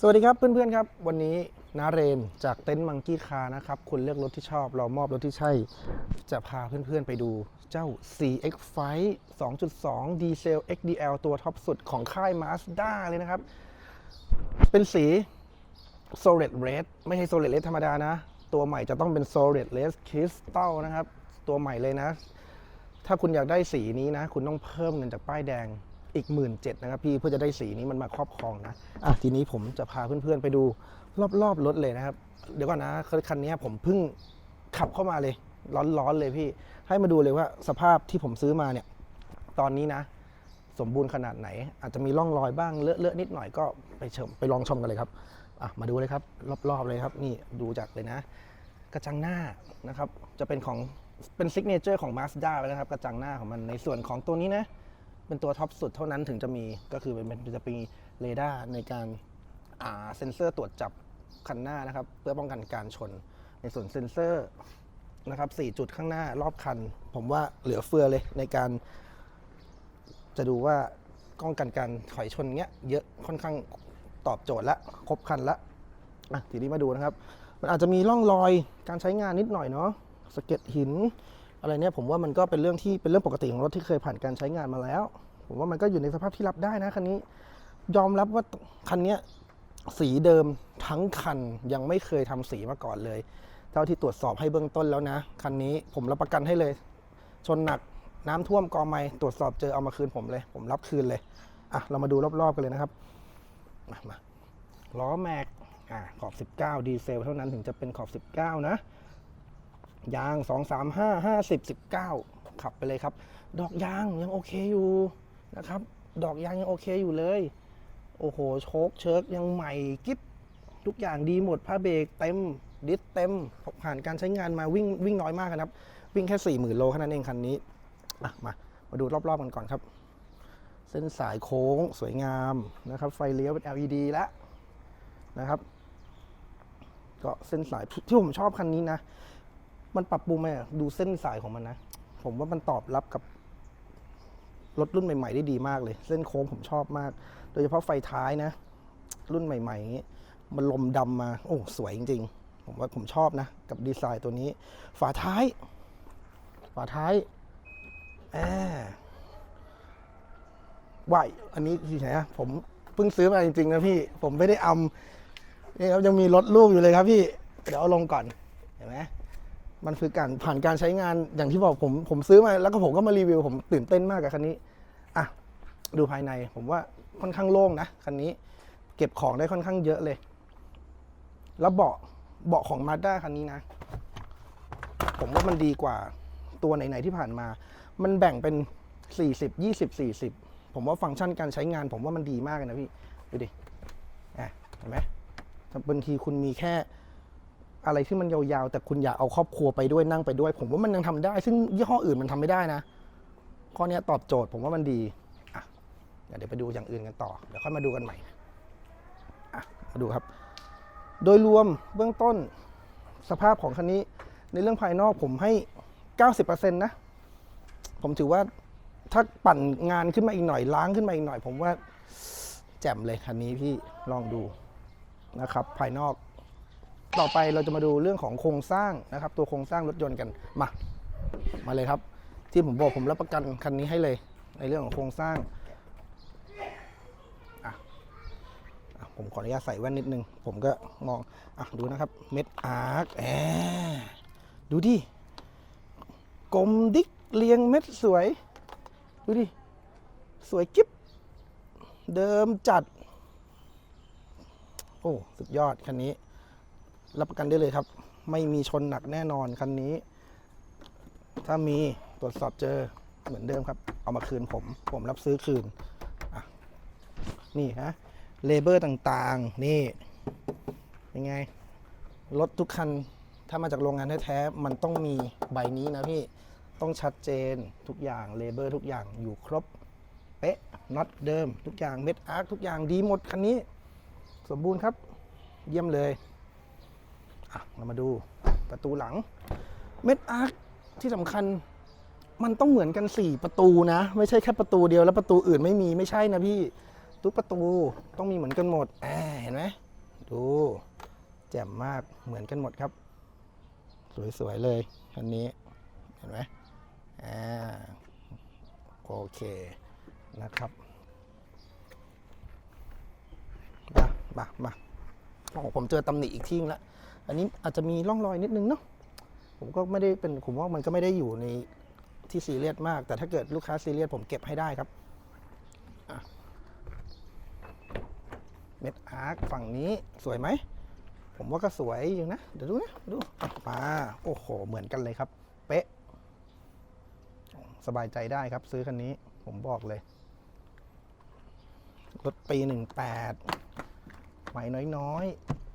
สวัสดีครับเพื่อนๆครับวันนี้นาเรนจากเต็นท์มังกี้คาร์นะครับคุณเลือกรถที่ชอบเรามอบรถที่ใช่ จะพาเพื่อนๆไปดูเจ้า CX Fight 2.2 ดีเซล XDL ตัวท็อปสุดของค่าย Mazda เลยนะครับ เป็นสี Solid Red ไม่ใช่ Solid Red ธรรมดานะ ตัวใหม่จะต้องเป็น Solid Red Crystal นะครับ ตัวใหม่เลยนะ ถ้าคุณอยากได้สีนี้นะ คุณต้องเพิ่มเงินจากป้ายแดง อีกหมื่นเจ็ดนะครับพี่เพื่อจะได้สีนี้มันมาครอบครองนะอะทีนี้ผมจะพาเพื่อนๆไปดูรอบๆรถเลยนะครับ เดี๋ยวก่อนนะคันนี้ผมเพิ่งขับเข้ามาเลย ร้อนๆเลยพี่ ให้มาดูเลยว่าสภาพที่ผมซื้อมาเนี่ย ตอนนี้นะ สมบูรณ์ขนาดไหน อาจจะมีร่องรอยบ้างเลอะๆนิดหน่อยก็ไปชมไปลองชมกันเลยครับอะมาดูเลยครับ รอบๆเลยครับ นี่ดูจากเลยนะ กระจังหน้านะครับ จะเป็นของเป็นซิกเนเจอร์ของ Mazda ไปแล้วครับ กระจังหน้าของมันในส่วนของตัวนี้นะ เป็นตัวท็อปสุดเท่านั้นถึงจะมีก็คือเป็นจะมีเรดาร์ในการเซ็นเซอร์ตรวจจับคันหน้านะครับ เพื่อป้องกันการชน ในส่วนเซ็นเซอร์นะครับ4จุดข้างหน้ารอบคัน ผมว่าเหลือเฟือเลยในการ จะดูว่าป้องกันการถอยชนเงี้ยเยอะค่อนข้างตอบโจทย์ละครบคันละอะทีนี้มาดูนะครับ มันอาจจะมีร่องรอยการใช้งานนิดหน่อยเนาะสะเก็ดหิน อะไรเนี่ยผมว่ามันก็เป็นเรื่องที่เป็นเรื่องปกติของรถที่เคยผ่านการใช้งานมาแล้ว ผมว่ามันก็อยู่ในสภาพที่รับได้นะคันนี้ ยอมรับว่าคันเนี้ยสีเดิมทั้งคันยังไม่เคยทำสีมาก่อนเลยเท่าที่ตรวจสอบให้เบื้องต้นแล้วนะ คันนี้ผมรับประกันให้เลย ชนหนักน้ำท่วมกอไม้ตรวจสอบเจอเอามาคืนผมเลย ผมรับคืนเลยอะเรามาดูรอบๆกันเลยนะครับมามาล้อแม็กอะขอบ 19 ดีเซล เท่านั้นถึงจะเป็นขอบ 19 นะ ยาง 2 3 5 50 19 ขับไปเลยครับ ดอกยางยังโอเคอยู่นะครับ ดอกยางยังโอเคอยู่เลย โอ้โหโชคเชิร์กยังใหม่กิ๊บทุกอย่างดีหมดผ้าเบรกเต็มดิสเต็มผ่านการใช้งานมาวิ่งวิ่งน้อยมากนะครับ วิ่งแค่ 4 0,000 โลแค่นั้นเองคันนี้อะมามาดูรอบๆกันก่อนครับ เส้นสายโค้งสวยงามนะครับ ไฟเลี้ยวเป็น LED แล้วนะครับ ก็เส้นสายที่ผมชอบคันนี้นะ มันปรับปรุงไหมอะดูเส้นสายของมันนะ ผมว่ามันตอบรับกับรถรุ่นใหม่ ๆ ได้ดีมากเลย เส้นโค้งผมชอบมาก โดยเฉพาะไฟท้ายนะ รุ่นใหม่ๆอย่างงี้มันลมดำมา โอ้ สวยจริง ๆ ผมว่าผมชอบนะ กับดีไซน์ตัวนี้ ฝาท้าย ฝาท้ายแอว่ายอันนี้ที่ไหนอะผมเพิ่งซื้อมาจริงๆนะพี่ ผมไม่ได้อำนี่ครับยังมีรถลูกอยู่เลยครับพี่ เดี๋ยวเอาลงก่อน เห็นไหม มันคือการผ่านการใช้งานอย่างที่บอกผมผมซื้อมาแล้วก็ผมก็มารีวิว ผมตื่นเต้นมากกับคันนี้อะดูภายในผมว่าค่อนข้างโล่งนะคันนี้ เก็บของได้ค่อนข้างเยอะเลย แล้วเบาะเบาะของมาด้าคันนี้นะ ผมว่ามันดีกว่าตัวไหนๆที่ผ่านมา มันแบ่งเป็น 40 20 40 ผมว่าฟังก์ชันการใช้งาน ผมว่ามันดีมากเลยนะพี่ ดูดิอะเห็นไหมบางทีคุณมีแค่ อะไรที่มันยาวๆ แต่คุณอยากเอาครอบครัวไปด้วยนั่งไปด้วย ผมว่ามันยังทำได้ ซึ่งยี่ห้ออื่นมันทำไม่ได้นะข้อนี้ตอบโจทย์ผมว่ามันดีอะเดี๋ยวไปดูอย่างอื่นกันต่อเดี๋ยวค่อยมาดูกันใหม่อะมาดูครับ โดยรวมเบื้องต้นสภาพของคันนี้ในเรื่องภายนอกผมให้ 90%นะ ผมถือว่าถ้าปั่นงานขึ้นมาอีกหน่อยล้างขึ้นมาอีกหน่อย ผมว่าแจ่มเลยคันนี้พี่ลองดูนะครับ ภายนอก ต่อไปเราจะมาดูเรื่องของโครงสร้างนะครับ ตัวโครงสร้างรถยนต์กันมา มาเลยครับ ที่ผมบอกผมรับประกันคันนี้ให้เลย ในเรื่องของโครงสร้างอะผมขออนุญาตใส่แว่นนิดนึง ผมก็มองอะดูนะครับ เม็ดอาร์คแอดูดิกลมดิกเรียงเม็ดสวย ดูดิ สวยกิ๊บ เดิมจัด โอ้ สุดยอดคันนี้ รับประกันได้เลยครับ ไม่มีชนหนักแน่นอนคันนี้ ถ้ามีตรวจสอบเจอเหมือนเดิมครับ เอามาคืนผม ผมรับซื้อคืนนี่ฮะเลเบอร์ต่างๆ นี่ยังไงรถทุกคันถ้ามาจากโรงงานแท้ๆมันต้องมีใบนี้นะพี่ต้องชัดเจนทุกอย่างเลเบอร์ทุกอย่างอยู่ครบ เป๊ะน็อตเดิม ทุกอย่างเม็ดอาร์คทุกอย่างดีหมดคันนี้ สมบูรณ์ครับ เยี่ยมเลย เรามาดูประตูหลัง เม็ดอาร์คที่สำคัญมันต้องเหมือนกัน 4 ประตูนะ ไม่ใช่แค่ประตูเดียวแล้วประตูอื่นไม่มีไม่ใช่นะพี่ ทุกประตูต้องมีเหมือนกันหมดเห็นไหมดูแจ่มมากเหมือนกันหมดครับ สวยๆเลยคันนี้เห็นไหมอ่าโอเคนะครับมามามาโอ้ผมเจอตำหนิอีกที่นึงละ อันนี้อาจจะมีร่องรอยนิดนึงเนาะผมก็ไม่ได้เป็นผมว่ามันก็ไม่ได้อยู่ในที่ซีเรียสมาก แต่ถ้าเกิดลูกค้าซีเรียสผมเก็บให้ได้ครับเม็ดอาร์คฝั่งนี้สวยไหม ผมว่าก็สวยอยู่นะ เดี๋ยวดูนะดูมาโอ้โห เหมือนกันเลยครับ เป๊ะ สบายใจได้ครับซื้อคันนี้ ผมบอกเลย รถปีหนึ่งแปดใหม่น้อยๆ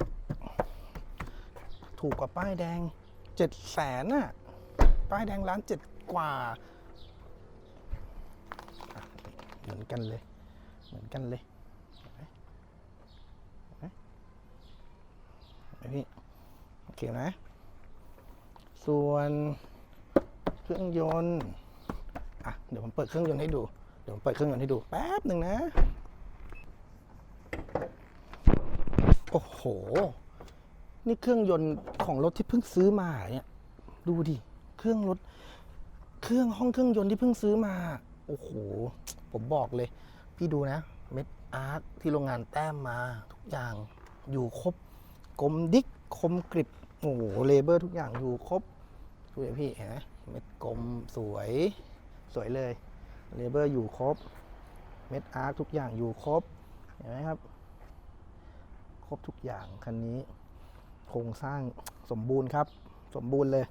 ถูกกว่าป้ายแดงเจ็ดแสนน่ะ ป้ายแดงล้านเจ็ดกว่า เหมือนกันเลย เหมือนกันเลยพี่โอเคไหมส่วนเครื่องยนต์ อะ เดี๋ยวผมเปิดเครื่องยนต์ให้ดู เดี๋ยวผมเปิดเครื่องยนต์ให้ดูแป๊บหนึ่งนะ โอ้โห นี่เครื่องยนต์ของรถที่เพิ่งซื้อมาเนี่ย ดูดิ เครื่องรถ เครื่องห้องเครื่องยนต์ที่เพิ่งซื้อมา โอ้โห ผมบอกเลย พี่ดูนะ เม็ดอาร์คที่โรงงานแต้มมา ทุกอย่างอยู่ครบกลมดิกคมกริบ โอ้โห เลเบอร์ทุกอย่างอยู่ครบดูดิพี่เห็นไหมเม็ดกลมสวย สวยเลย เลเบอร์อยู่ครบ เม็ดอาร์คทุกอย่างอยู่ครบ เห็นไหมครับ ครบทุกอย่างคันนี้ โครงสร้างสมบูรณ์ครับ สมบูรณ์เลย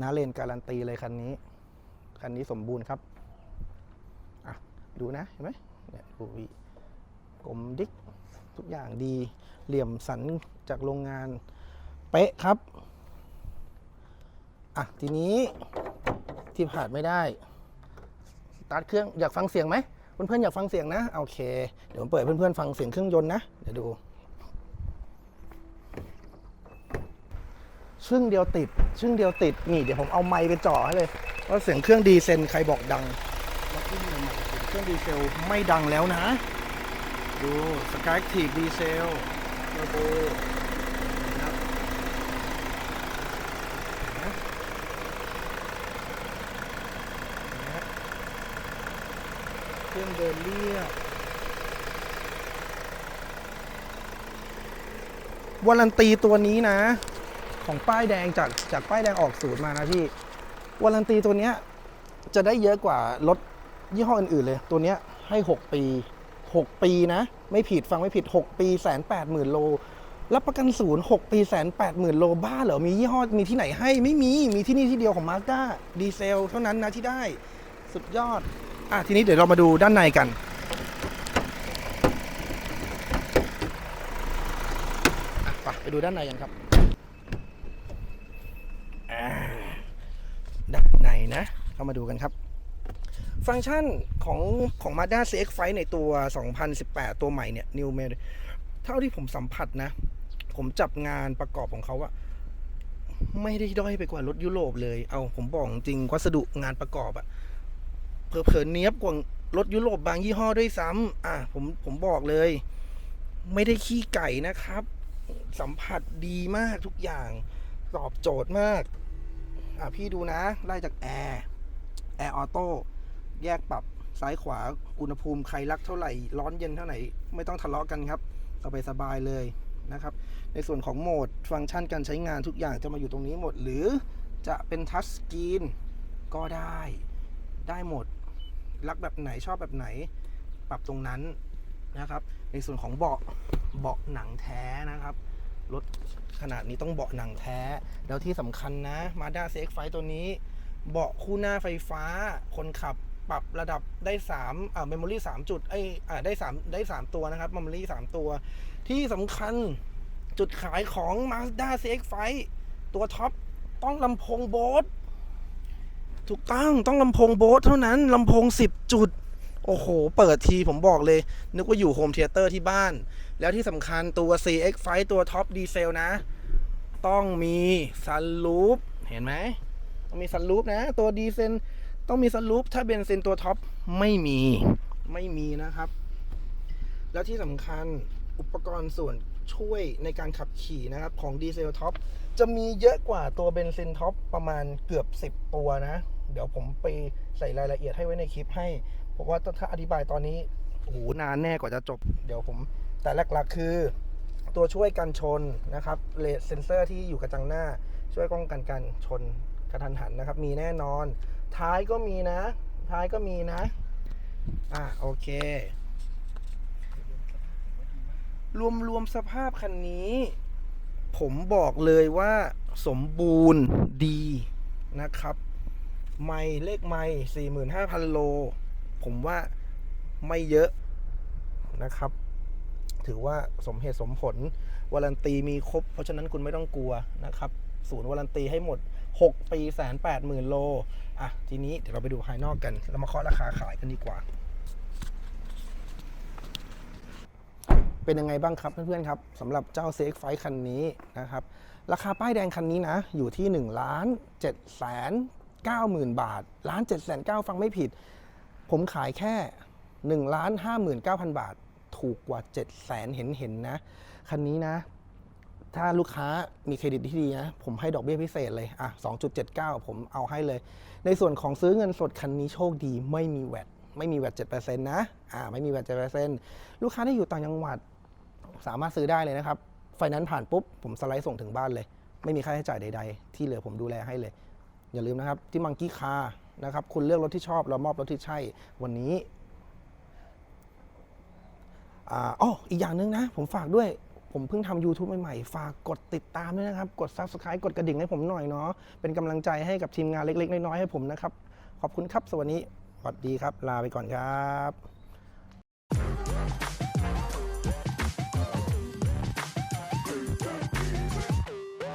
นาเลนการันตีเลยคันนี้ คันนี้สมบูรณ์ครับอะดูนะเห็นไหมเนี่ยดูกลมดิกทุกอย่างดีเหลี่ยมสันจากโรงงานเป๊ะครับอะทีนี้ที่ผ่านไม่ได้สตาร์ทเครื่องอยากฟังเสียงไหมเพื่อนๆอยากฟังเสียงนะโอเค เดี๋ยวผมเปิดเพื่อนๆฟังเสียงเครื่องยนต์นะเดี๋ยวดู ชึ่งเดียวติด ชึ่งเดียวติด นี่เดี๋ยวผมเอาไมค์ไปจ่อให้เลยว่าเสียงเครื่องดีเซลใครบอกดังเครื่องดีเซลไม่ดังแล้วนะ ดูสกายทีดีเซลเทอร์โบนะครับเห็นไหมเห็นไหมเครื่องเดินเรียบวารันตีตัวนี้นะ ของป้ายแดงจากจากป้ายแดงออกสูตรมานะพี่วารันตีตัวเนี้ยจะได้เยอะกว่ารถยี่ห้ออื่นๆเลย ตัวเนี้ยให้ 6 ปี 6 ปีนะ ไม่ผิดฟังไม่ผิด 6 ปีแสนแปดหมื่นโลรับประกันศูนย์6ปีแสนแปดหมื่นโลบ้าเหรอ มียี่ห้อมีที่ไหนให้ไม่มี มีที่นี่ที่เดียวของมาร์ก้าดีเซลเท่านั้นนะที่ได้ สุดยอด อะ ทีนี้เดี๋ยวเรามาดูด้านในกัน ไปไปดูด้านในกันครับอ่าด้านในนะ เข้ามาดูกันครับ ฟังก์ชันของของ Mazda CX-5 ในตัว 2018 ตัวใหม่เนี่ย New m e เท่าที่ผมสัมผัสนะ ผมจับงานประกอบของเขาอะไม่ได้ด้อยไปกว่ารถยุโรปเลย เอาผมบอกจริงวัสดุงานประกอบอะเผลอเนี้ยบกว่ารถยุโรปบางยี่ห้อด้วยซ้ำอะผมผมบอกเลย ไม่ได้ขี้ไก่นะครับ สัมผัสดีมากทุกอย่าง ตอบโจทย์มาก อะพี่ดูนะ ไล่จากแอร์ แอร์ออโต้แยกปรับซ้ายขวาอุณหภูมิใครรักเท่าไหร่ร้อนเย็นเท่าไหร่ไม่ต้องทะเลาะกันครับสบายสบายเลยนะครับ ในส่วนของโหมดฟังก์ชันการใช้งานทุกอย่างจะมาอยู่ตรงนี้หมด หรือจะเป็นทัชสกรีนก็ได้ได้หมด รักแบบไหนชอบแบบไหน ปรับตรงนั้นนะครับ ในส่วนของเบาะเบาะหนังแท้นะครับรถขนาดนี้ต้องเบาะหนังแท้ แล้วที่สำคัญนะ Mazda CX-5 ตัวนี้ เบาะคู่หน้าไฟฟ้า คนขับปรับระดับได้3อ่าเมมโมรี่3จุดไออ่าได้3ได้ 3 ตัวนะครับเมมโมรี่3ตัว ที่สำคัญจุดขายของ Mazda CX-5 ตัวท็อปต้องลำโพงโบสถูกต้องต้องลำโพงโบสเท่านั้นลำโพง 10 จุด โอ้โห เปิดทีผมบอกเลย นึกว่าอยู่โฮมเทเตอร์ที่บ้าน แล้วที่สำคัญตัว CX-5 ตัวท็อปดีเซลนะ ต้องมีซันลูปเห็นไหม ต้องมีซันลูปนะ ตัวดีเซนต้องมีซันลูปถ้าเบนเซนตัวท็อปไม่มีไม่มีนะครับ แล้วที่สำคัญอุปกรณ์ส่วนช่วยในการขับขี่นะครับของดีเซลท็อปจะมีเยอะกว่าตัวเบนซินท็อปประมาณเกือบ 10 ตัวนะ เดี๋ยวผมไปใส่รายละเอียดให้ไว้ในคลิปให้เพราะว่าถ้าอธิบายตอนนี้โอ้โหนานแน่กว่าจะจบ เดี๋ยวผม แต่หลักๆคือ ตัวช่วยกันชนนะครับเลสเซนเซอร์ที่อยู่กระจังหน้าช่วยป้องกันการชน กระทันหันนะครับ มีแน่นอน ท้ายก็มีนะ ท้ายก็มีนะ อะโอเค รวมรวมสภาพคันนี้ ผมบอกเลยว่าสมบูรณ์ดีนะครับ ไม่เลขไม่45,000 โล ผมว่าไม่เยอะนะครับ ถือว่าสมเหตุสมผลวารันตีมีครบ เพราะฉะนั้นคุณไม่ต้องกลัวนะครับ ศูนย์วารันตีให้หมด 6 ปีแสนแปดหมื่นโล อะ ทีนี้เดี๋ยวเราไปดูภายนอกกัน เรามาเคาะราคาขายกันดีกว่า เป็นยังไงบ้างครับเพื่อนๆครับสำหรับเจ้า CX5 คันนี้นะครับ ราคาป้ายแดงคันนี้นะ อยู่ที่1ล้าน7แสน9หมื่นบาทล้าน7แสน9ฟังไม่ผิด ผมขายแค่1ล้าน5 9 0 0 0บาท ถูกกว่า7แสนเห็นเห็นนะ คันนี้นะ ถ้าลูกค้ามีเครดิตที่ดีนะผมให้ดอกเบี้ยพิเศษเลยอะ2.79 ผมเอาให้เลย ในส่วนของซื้อเงินสดคันนี้โชคดีไม่มีแวดไม่มีแวด7%นะอ่าไม่มีแวด7%ลูกค้าที่อยู่ต่างจังหวัดสามารถซื้อได้เลยนะครับไฟนั้นผ่านปุ๊บ ผมสไลด์ส่งถึงบ้านเลย ไม่มีค่าใช้จ่ายใด ๆ ที่เหลือผมดูแลให้เลย อย่าลืมนะครับที่มังกี้คาร์นะครับคุณเลือกรถที่ชอบเรามอบรถที่ใช่วันนี้อ่าอ๋ออีกอย่างหนึ่งนะ ผมฝากด้วย ผมเพิ่งทำ YouTube ใหม่ๆ ฝากกดติดตามด้วยนะครับ กด Subscribe กดกระดิ่งให้ผมหน่อยเนาะ เป็นกำลังใจให้กับทีมงานเล็ก ๆ น้อยๆ ให้ผมนะครับ ขอบคุณครับ สวัสดีสวัสดีครับ ลาไปก่อนครับ